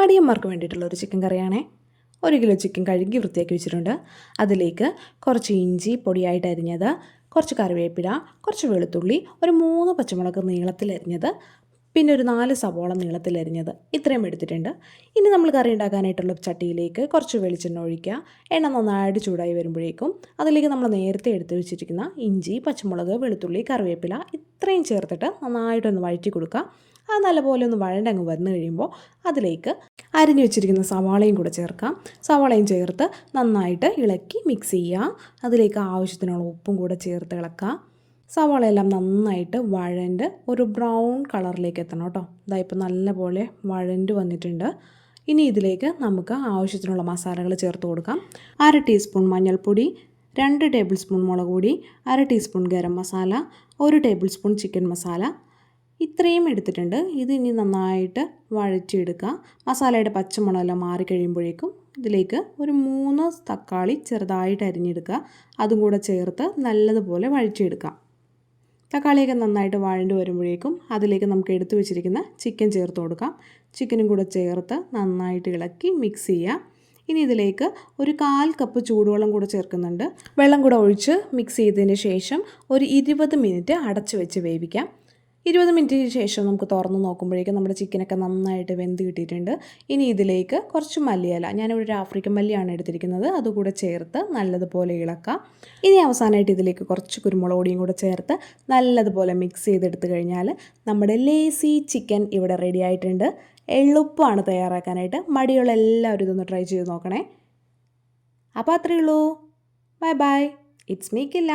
മടിയന്മാർക്ക് വേണ്ടിയിട്ടുള്ള ഒരു ചിക്കൻ കറിയാണേ. ഒരു കിലോ ചിക്കൻ കഴുകി വൃത്തിയാക്കി വെച്ചിട്ടുണ്ട്. അതിലേക്ക് കുറച്ച് ഇഞ്ചി പൊടിയായിട്ട് അരിഞ്ഞത് കുറച്ച് കറിവേപ്പില കുറച്ച് വെളുത്തുള്ളി ഒരു മൂന്ന് പച്ചമുളക് നീളത്തിൽ അരിഞ്ഞത് പിന്നെ ഒരു നാല് സവോള നീളത്തിൽ അരിഞ്ഞത്. ഇത്രയും എടുത്തിട്ടുണ്ട്. ഇനി നമ്മൾ കറി ഉണ്ടാക്കാനായിട്ടുള്ള ചട്ടിയിലേക്ക് കുറച്ച് വെളിച്ചെണ്ണ ഒഴിക്കുക. എണ്ണ നന്നായിട്ട് ചൂടായി വരുമ്പോഴേക്കും അതിലേക്ക് നമ്മൾ നേരത്തെ എടുത്ത് വെച്ചിരിക്കുന്ന ഇഞ്ചി പച്ചമുളക് വെളുത്തുള്ളി കറിവേപ്പില ഇത്രയും ചേർത്തിട്ട് നന്നായിട്ടൊന്ന് വഴറ്റി കൊടുക്കുക. അത് നല്ലപോലെ ഒന്ന് വഴണ്ടങ്ങ് വന്നു കഴിയുമ്പോൾ അതിലേക്ക് അരിഞ്ഞു വെച്ചിരിക്കുന്ന സവാളയും കൂടെ ചേർക്കാം. സവാളയും ചേർത്ത് നന്നായിട്ട് ഇളക്കി മിക്സ് ചെയ്യുക. അതിലേക്ക് ആവശ്യത്തിനുള്ള ഉപ്പും കൂടെ ചേർത്ത് ഇളക്കുക സവാളയെല്ലാം നന്നായിട്ട് വഴണ്ട് ഒരു ബ്രൗൺ കളറിലേക്ക് എത്തണം കേട്ടോ. ഇതാ ഇപ്പോൾ നല്ലപോലെ വഴണ്ട് വന്നിട്ടുണ്ട്. ഇനി ഇതിലേക്ക് നമുക്ക് ആവശ്യത്തിനുള്ള മസാലകൾ ചേർത്ത് കൊടുക്കാം. അര ടീസ്പൂൺ മഞ്ഞൾപ്പൊടി രണ്ട് ടേബിൾ സ്പൂൺ മുളക് പൊടി അര ടീസ്പൂൺ ഗരം മസാല ഒരു ടേബിൾ സ്പൂൺ ചിക്കൻ മസാല ഇത്രയും എടുത്തിട്ടുണ്ട്. ഇത് ഇനി നന്നായിട്ട് വഴറ്റിയെടുക്കുക മസാലയുടെ പച്ചമുളകെല്ലാം മാറിക്കഴിയുമ്പോഴേക്കും ഇതിലേക്ക് ഒരു മൂന്ന് തക്കാളി ചെറുതായിട്ട് അരിഞ്ഞെടുക്കുക. അതും കൂടെ ചേർത്ത് നല്ലതുപോലെ വഴറ്റിയെടുക്കുക തക്കാളിയൊക്കെ നന്നായിട്ട് വഴണ്ടു വരുമ്പോഴേക്കും അതിലേക്ക് നമുക്ക് എടുത്തു വെച്ചിരിക്കുന്ന ചിക്കൻ ചേർത്ത് കൊടുക്കാം. ചിക്കനും കൂടെ ചേർത്ത് നന്നായിട്ട് ഇളക്കി മിക്സ് ചെയ്യുക ഇനി ഇതിലേക്ക് ഒരു കാൽ കപ്പ് ചൂടുവെള്ളം കൂടെ ചേർക്കുന്നുണ്ട്. വെള്ളം കൂടെ ഒഴിച്ച് മിക്സ് ചെയ്തതിന് ശേഷം ഒരു ഇരുപത് മിനിറ്റ് അടച്ചു വെച്ച് വേവിക്കാം. ഇരുപത് മിനിറ്റിന് ശേഷം നമുക്ക് തുറന്ന് നോക്കുമ്പോഴേക്കും നമ്മുടെ ചിക്കനൊക്കെ നന്നായിട്ട് വെന്ത് കിട്ടിയിട്ടുണ്ട്. ഇനി ഇതിലേക്ക് കുറച്ച് മല്ലിയല. ഞാനിവിടെ ഒരു ആഫ്രിക്കൻ മല്ലിയാണ് എടുത്തിരിക്കുന്നത്. അതുകൂടെ ചേർത്ത് നല്ലതുപോലെ ഇളക്കാം. ഇനി അവസാനമായിട്ട് ഇതിലേക്ക് കുറച്ച് കുരുമുളക് കൂടെ ചേർത്ത് നല്ലതുപോലെ മിക്സ് ചെയ്തെടുത്ത് കഴിഞ്ഞാൽ നമ്മുടെ ലേസി ചിക്കൻ ഇവിടെ റെഡി ആയിട്ടുണ്ട്. എളുപ്പമാണ് തയ്യാറാക്കാനായിട്ട്. മടിയുള്ള എല്ലാവരും ഇതൊന്ന് ട്രൈ ചെയ്ത് നോക്കണേ. അപ്പോൾ അത്രയേ ഉള്ളൂ. Bye bye it's മീക്കില്ല